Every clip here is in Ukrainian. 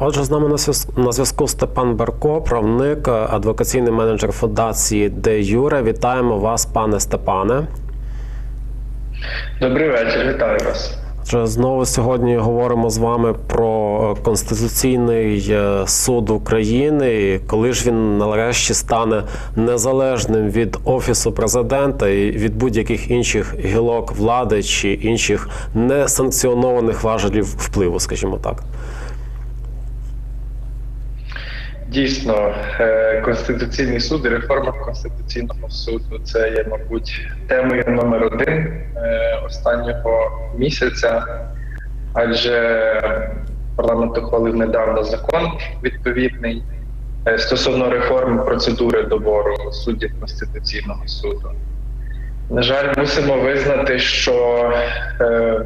Отже, з нами на зв'яз- на зв'язку Степан Барко, правник, е, адвокаційний менеджер фундації Де Юре. Вітаємо вас, пане Степане. Добрий вечір, вітаю вас. Отже, знову сьогодні говоримо з вами про е, Конституційний е, суд України. І коли ж він нарешті стане незалежним від офісу президента і від будь-яких інших гілок влади чи інших несанкціонованих важелів впливу, скажімо так. Дійсно, е, Конституційний суд і реформа Конституційного суду це є, мабуть, темою номер один е, останнього місяця, адже парламент ухвалив недавно закон відповідний е, стосовно реформи процедури добору суддів Конституційного суду. На жаль, мусимо визнати, що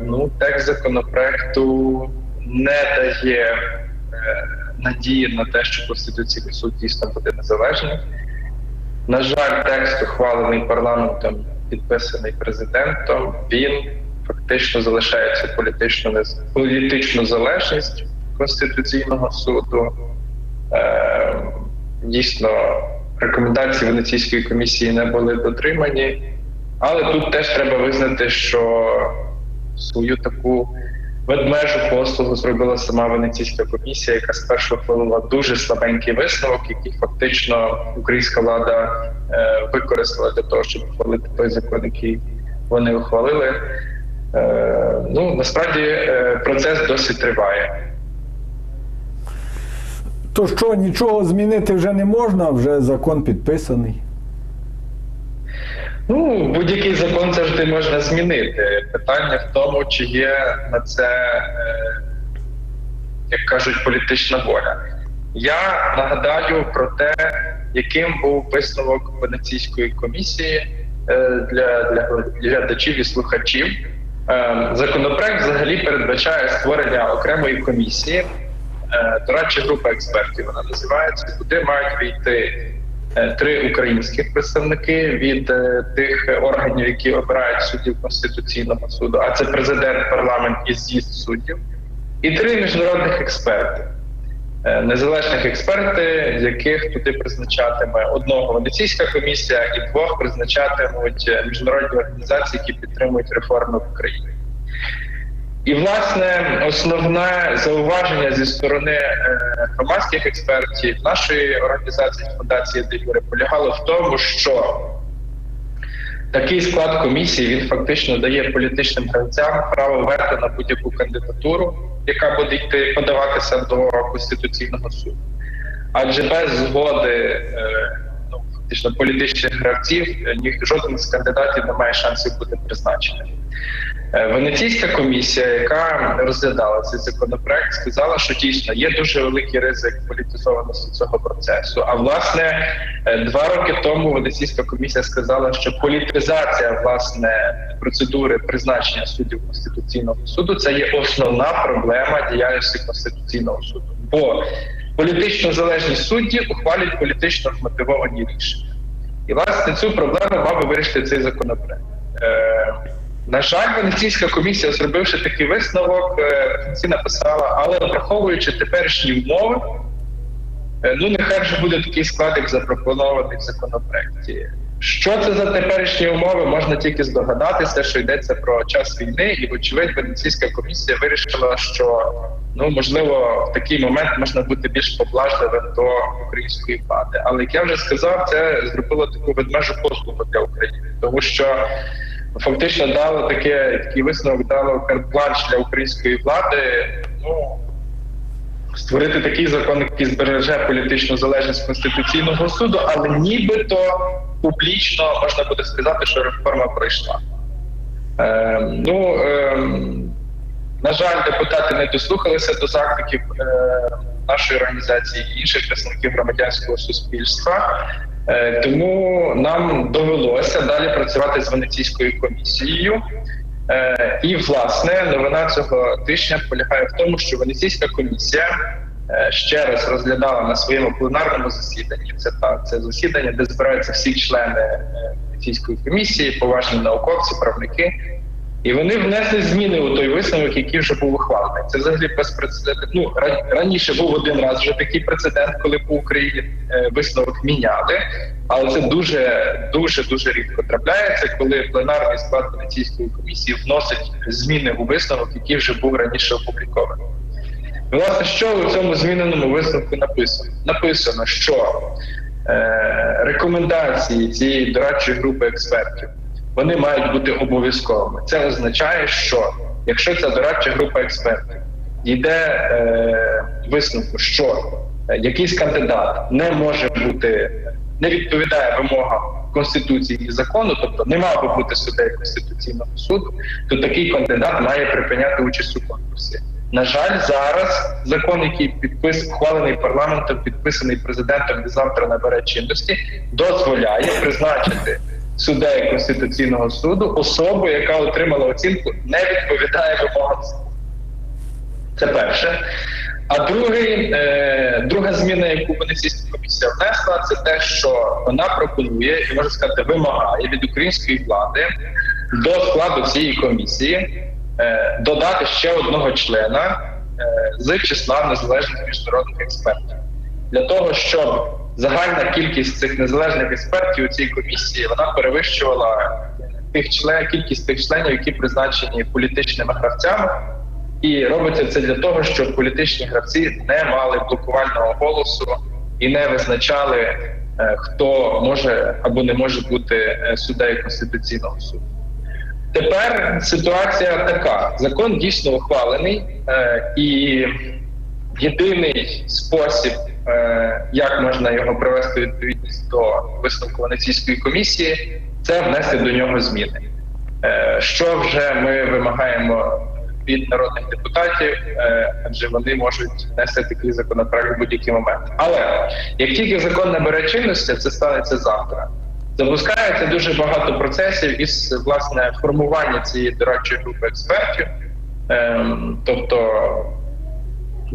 ну, текст законопроекту не дає надії на те, що Конституційний суд дійсно буде незалежним. На жаль, текст, ухвалений парламентом, підписаний президентом, він фактично залишає цю політичну, нез- політичну залежність Конституційного суду. Е, дійсно, рекомендації Венеційської комісії не були дотримані. Але тут теж треба визнати, що свою таку ведмежу послугу зробила сама Венеційська комісія, яка спершу ухвалила дуже слабенький висновок, який фактично українська влада е, використала для того, щоб ухвалити той закон, який вони ухвалили. Е, ну насправді е, процес досі триває. То що нічого змінити вже не можна, вже закон підписаний. Ну, будь-який закон завжди можна змінити. Питання в тому, чи є на це, е, як кажуть, політична воля. Я нагадаю про те, яким був висновок Венеційської комісії е, для, для глядачів і слухачів. Е, Законопроект взагалі передбачає створення окремої комісії, е, дорадча група експертів вона називається, куди мають війти три українських представники від е, тих органів, які обирають суддів Конституційного суду, а це президент, парламент і з'їзд суддів, і три міжнародних експерти. Е, Незалежних експертів, яких туди призначатиме одного Венеційська комісія і двох призначатимуть е, міжнародні організації, які підтримують реформи в Україні. І, власне, основне зауваження зі сторони е, громадських експертів нашої організації фундації Де Юре полягало в тому, що такий склад комісії він фактично дає політичним гравцям право вето на будь-яку кандидатуру, яка буде йти подаватися до конституційного суду. Адже без згоди е, ну, фактично політичних гравців е, ні, жоден з кандидатів не має шансів бути призначеним. Е, Венеційська комісія, яка розглядала цей законопроект, сказала, що дійсно є дуже великий ризик політизованості цього процесу. А власне, е, два роки тому Венеційська комісія сказала, що політизація власне процедури призначення суддів конституційного суду це є основна проблема діяльності конституційного суду. Бо політично залежні судді ухвалюють політично вмотивовані рішення. І власне цю проблему мав би вирішити цей законопроект. На жаль, Венеційська комісія, зробивши такий висновок, е, в написала, але враховуючи теперішні умови, е, ну нехай вже буде такий склад, як запропонований в законопроекті. Що це за теперішні умови, можна тільки здогадатися, що йдеться про час війни, і, вочевидь, Венеційська комісія вирішила, що ну можливо в такий момент можна бути більш поблажливим до української влади. Але як я вже сказав, це зробило таку ведмежу послугу для України, тому що фактично дало таке такий висновок, дало карт-бланш для української влади. Ну створити такий закон, який збереже політичну залежність конституційного суду, але нібито публічно можна буде сказати, що реформа пройшла. Е, ну е, на жаль, депутати не дослухалися до закликів е, нашої організації і інших представників громадянського суспільства. Е, Тому нам довелося далі працювати з Венеційською комісією. Е, І, власне, новина цього тижня полягає в тому, що Венеційська комісія е, ще раз розглядала на своєму пленарному засіданні. Це так, це засідання, де збираються всі члени Венеційської комісії, поважні науковці, правники. І вони внесли зміни у той висновок, який вже був ухвалений. Це взагалі безпрецедентно. Ну раніше був один раз вже такий прецедент, коли по Україні е, висновок міняли, але це дуже дуже дуже рідко трапляється, коли пленарний склад Венеційської комісії вносить зміни у висновок, який вже був раніше опублікований. Власне, що у цьому зміненому висновку написано? Написано, що е, рекомендації цієї дорадчої групи експертів вони мають бути обов'язковими. Це означає, що якщо ця дорадча група експертів йде е, висновку, що е, якийсь кандидат не може бути, не відповідає вимогам конституції і закону, тобто не мав би бути суддею конституційного суду, то такий кандидат має припиняти участь у конкурсі. На жаль, зараз закон, який підпис ухвалений парламентом, підписаний президентом і завтра набере чинності, дозволяє призначити суддею конституційного суду особу, яка отримала оцінку, не відповідає вимогам. Це перше. А другий, е, друга зміна, яку Венеційська комісія внесла, це те, що вона пропонує і можна сказати, вимагає від української влади до складу цієї комісії е, додати ще одного члена е, з числа незалежних міжнародних експертів для того, щоб загальна кількість цих незалежних експертів у цій комісії вона перевищувала тих член, кількість тих членів, які призначені політичними гравцями. І робиться це для того, щоб політичні гравці не мали блокувального голосу і не визначали, е, хто може або не може бути е, суддею конституційного суду. Тепер ситуація така: закон дійсно ухвалений, е, і єдиний спосіб, як можна його привести відповідність до висновку Венеційської комісії, це внести до нього зміни. Е, Що вже ми вимагаємо від народних депутатів, е, адже вони можуть внести такий законопроект в будь-який момент. Але як тільки закон набере чинності, це станеться завтра. Запускається дуже багато процесів із власне формування цієї дорадчої групи експертів, Ем, тобто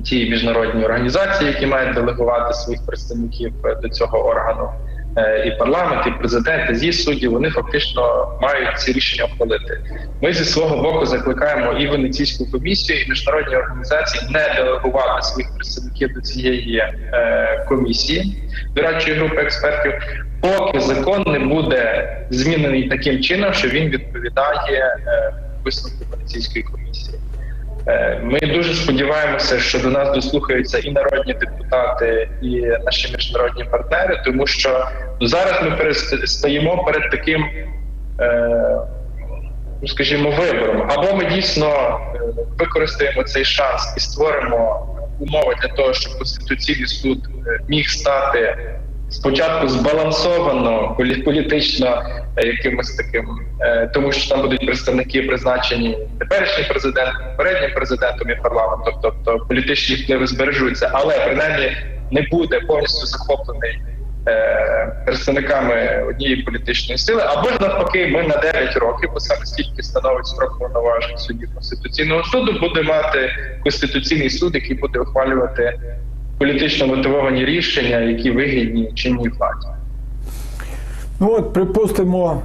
ті міжнародні організації, які мають делегувати своїх представників е, до цього органу, е, і парламент, і президент, і з'їзд суддів, вони фактично мають ці рішення ухвалити. Ми зі свого боку закликаємо і Венеційську комісію, і міжнародні організації не делегувати своїх представників до цієї е, комісії дорадчої групи експертів, поки закон не буде змінений таким чином, що він відповідає висновку Венеційської комісії. Е, Ми дуже сподіваємося, що до нас дослухаються і народні депутати, і наші міжнародні партнери, тому що зараз ми стоїмо перед таким, е, ну, скажімо, вибором. Або ми дійсно е, використаємо цей шанс і створимо умови для того, щоб Конституційний суд міг стати спочатку збалансовано полі- політично е, якимось таким, е, тому що там будуть представники призначені теперішнім президентом, попереднім президентом і парламентом, тобто політичні впливи збережуться, але принаймні не буде повністю захоплений е, представниками однієї політичної сили, або ж навпаки, ми на 9 років, бо саме стільки становить строк повноважень суддів конституційного суду, буде мати конституційний суд, який буде ухвалювати політично мотивовані рішення, які вигідні чинній владі. Ну от, припустимо,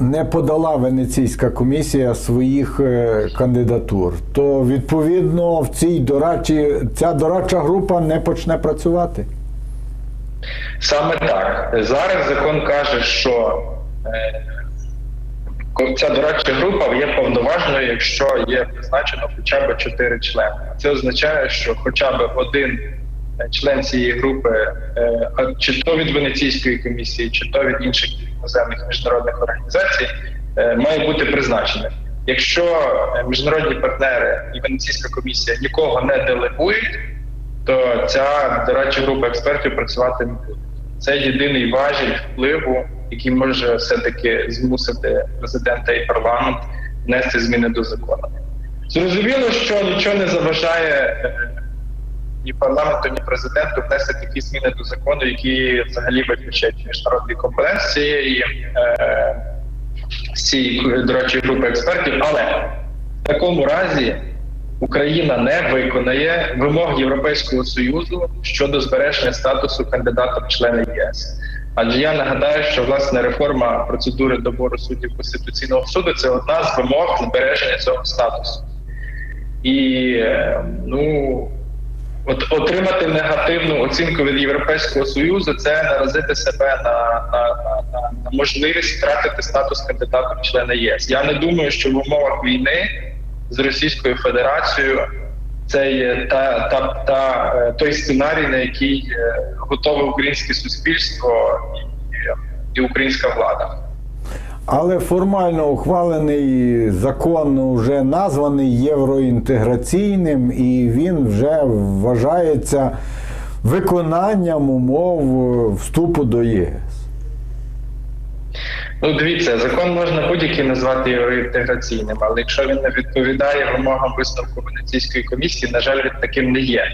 не подала Венеційська комісія своїх е, кандидатур, то відповідно в цій дорадчій ця дорадча група не почне працювати. Саме так зараз закон каже, що е, ця дорадча група є повноважною, якщо є призначено хоча б чотири члени. Це означає, що хоча б один е, член цієї групи, е, чи то від Венеційської комісії, чи то від інших іноземних міжнародних організацій, е, має бути призначений. Якщо міжнародні партнери і Венеційська комісія нікого не делегують, то ця дорадча група експертів працювати не буде. Це єдиний важіль впливу, який може все-таки змусити президента і парламент внести зміни до закону. Зрозуміло, що нічого не заважає е, ні парламенту, ні президенту внести такі зміни до закону, які взагалі виключають міжнародний компонент цієї е, з цієї дорадчої групи експертів. Але в такому разі Україна не виконає вимог Європейського союзу щодо збереження статусу кандидата в члени ЄС. Адже я нагадаю, що власне реформа процедури добору суддів Конституційного суду це одна з вимог збереження цього статусу. І е, ну, от отримати негативну оцінку від Європейського Союзу це наразити себе на, на, на, на, можливість втратити статус кандидата в члени ЄС. Я не думаю, що в умовах війни з Російською Федерацією це є та, та, та е, той сценарій, на який е, готове українське суспільство і, і українська влада. Але формально ухвалений закон вже названий євроінтеграційним, і він вже вважається виконанням умов вступу до ЄС. Ну, дивіться, закон можна будь-який назвати євроінтеграційним, але якщо він не відповідає вимогам висновку Венеційської комісії, на жаль, він таким не є.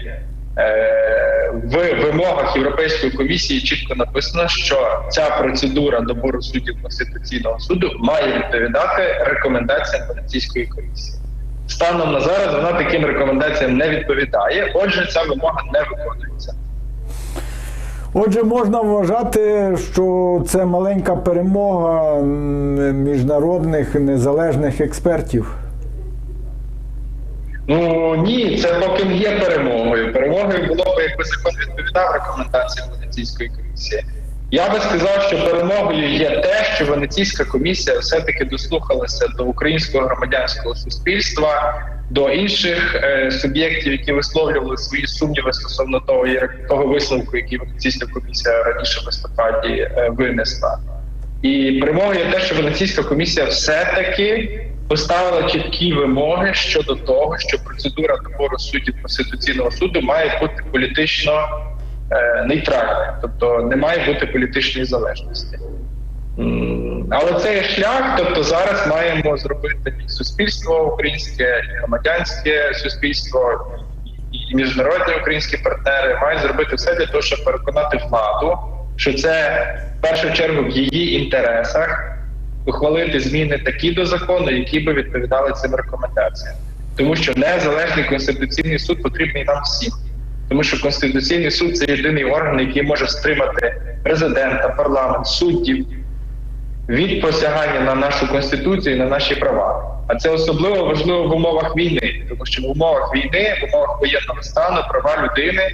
Е, В вимогах Європейської комісії чітко написано, що ця процедура добору суддів Конституційного суду має відповідати рекомендаціям Венеційської комісії. Станом на зараз вона таким рекомендаціям не відповідає, отже, ця вимога не виконується. Отже, можна вважати, що це маленька перемога міжнародних незалежних експертів. Ну ні, це поки не є перемогою. Перемогою було б, якби закон відповідав рекомендаціям Венеційської комісії. Я би сказав, що перемогою є те, що Венеційська комісія все-таки дослухалася до українського громадянського суспільства, до інших е, суб'єктів, які висловлювали свої сумніви стосовно того, як- того висновку, який Венеційська комісія раніше в листопаді е, винесла. І перемогою є те, що Венеційська комісія все-таки поставила чіткі вимоги щодо того, що процедура добору суддів Конституційного суду має бути політично е, нейтральною, тобто не має бути політичної залежності. Але це є шлях, тобто зараз маємо зробити і суспільство українське, і громадянське суспільство, і, і міжнародні українські партнери мають зробити все для того, щоб переконати владу, що це в першу чергу в її інтересах ухвалити зміни такі до закону, які би відповідали цим рекомендаціям. Тому що незалежний конституційний суд потрібний нам всім. Тому що Конституційний суд це єдиний орган, який може стримати президента, парламент, суддів від посягання на нашу конституцію і на наші права. А це особливо важливо в умовах війни, тому що в умовах війни, в умовах воєнного стану, права людини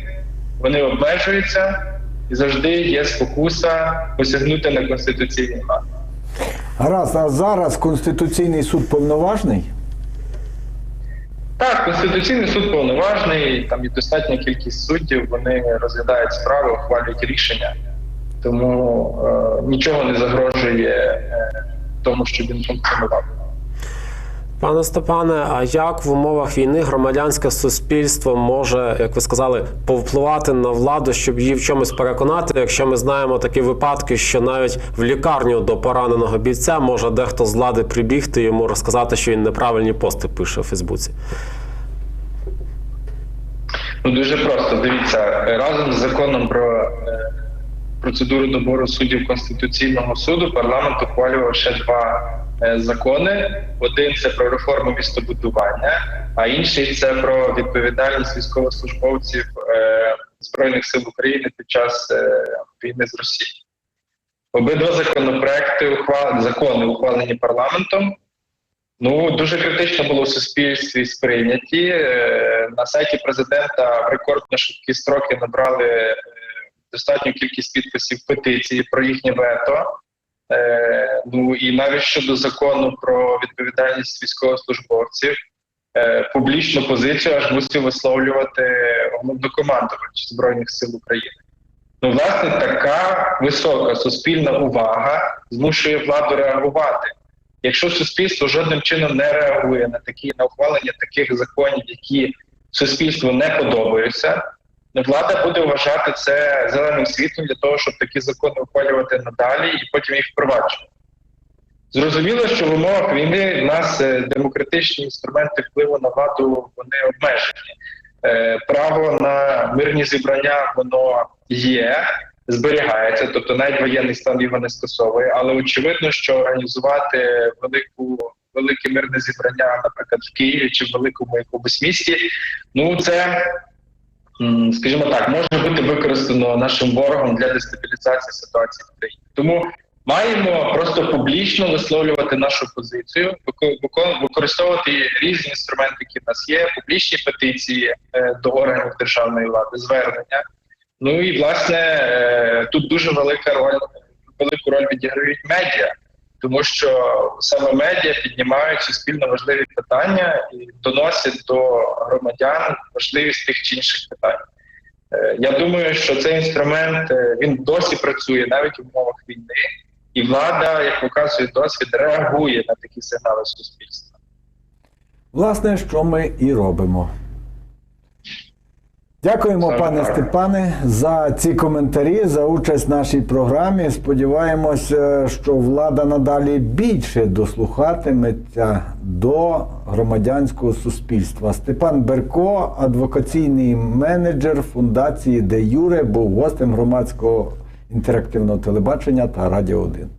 вони обмежуються і завжди є спокуса посягнути на конституційний лад. Гаразд, а зараз Конституційний суд повноважний? Так, Конституційний суд повноважний, там є достатня кількість суддів, вони розглядають справи, ухвалюють рішення. Тому е, нічого не загрожує е, тому, щоб він функціонував. Пане Степане, а як в умовах війни громадянське суспільство може, як ви сказали, повпливати на владу, щоб її в чомусь переконати, якщо ми знаємо такі випадки, що навіть в лікарню до пораненого бійця може дехто з влади прибігти йому розказати, що він неправильні пости пише у Фейсбуці? Ну дуже просто дивіться разом з законом про е, процедуру добору суддів Конституційного суду. Парламент ухвалював ще два закони: один це про реформу містобудування, а інший це про відповідальність військовослужбовців е, збройних сил України під час е, війни з Росією. Обидва законопроекти ухвал... закони ухвалені парламентом. Ну дуже критично було в суспільстві сприйняті. Е, На сайті президента в рекордно швидкі строки набрали е, достатню кількість підписів петиції про їхнє вето. Е, Ну і навіть щодо закону про відповідальність військовослужбовців, е, публічну позицію аж мусив висловлювати головнокомандувач Збройних сил України. Ну, власне, така висока суспільна увага змушує владу реагувати. Якщо суспільство жодним чином не реагує на такі на ухвалення таких законів, які суспільству не подобаються, ну, влада буде вважати це зеленим світлом для того, щоб такі закони ухвалювати надалі і потім їх впроваджувати. Зрозуміло, що в умовах війни в нас е, демократичні інструменти впливу на владу вони обмежені. Е, Право на мирні зібрання воно є, зберігається, тобто навіть воєнний стан його не скасовує, але очевидно, що організувати велику велике мирне зібрання, наприклад, в Києві чи в великому якомусь місті, ну це скажімо так, може бути використано нашим ворогом для дестабілізації ситуації в країні. Тому маємо просто публічно висловлювати нашу позицію, використовувати різні інструменти, які в нас є, публічні петиції е, до органів державної влади, звернення. Ну і власне е, тут дуже велика роль, велику роль відіграють медіа, тому що саме медіа піднімають суспільно важливі питання і доносять до громадян важливість тих чи інших питань. Е, Я думаю, що цей інструмент е, він досі працює навіть в умовах війни, і влада, як показує досвід, реагує на такі сигнали суспільства. Власне, що ми і робимо. Дякуємо, пане. Степане, за ці коментарі, за участь в нашій програмі. Сподіваємося, що влада надалі більше дослухатиметься до громадянського суспільства. Степан Берко, адвокаційний менеджер фундації Де Юре, був гостем громадського інтерактивного телебачення та Радіо 1.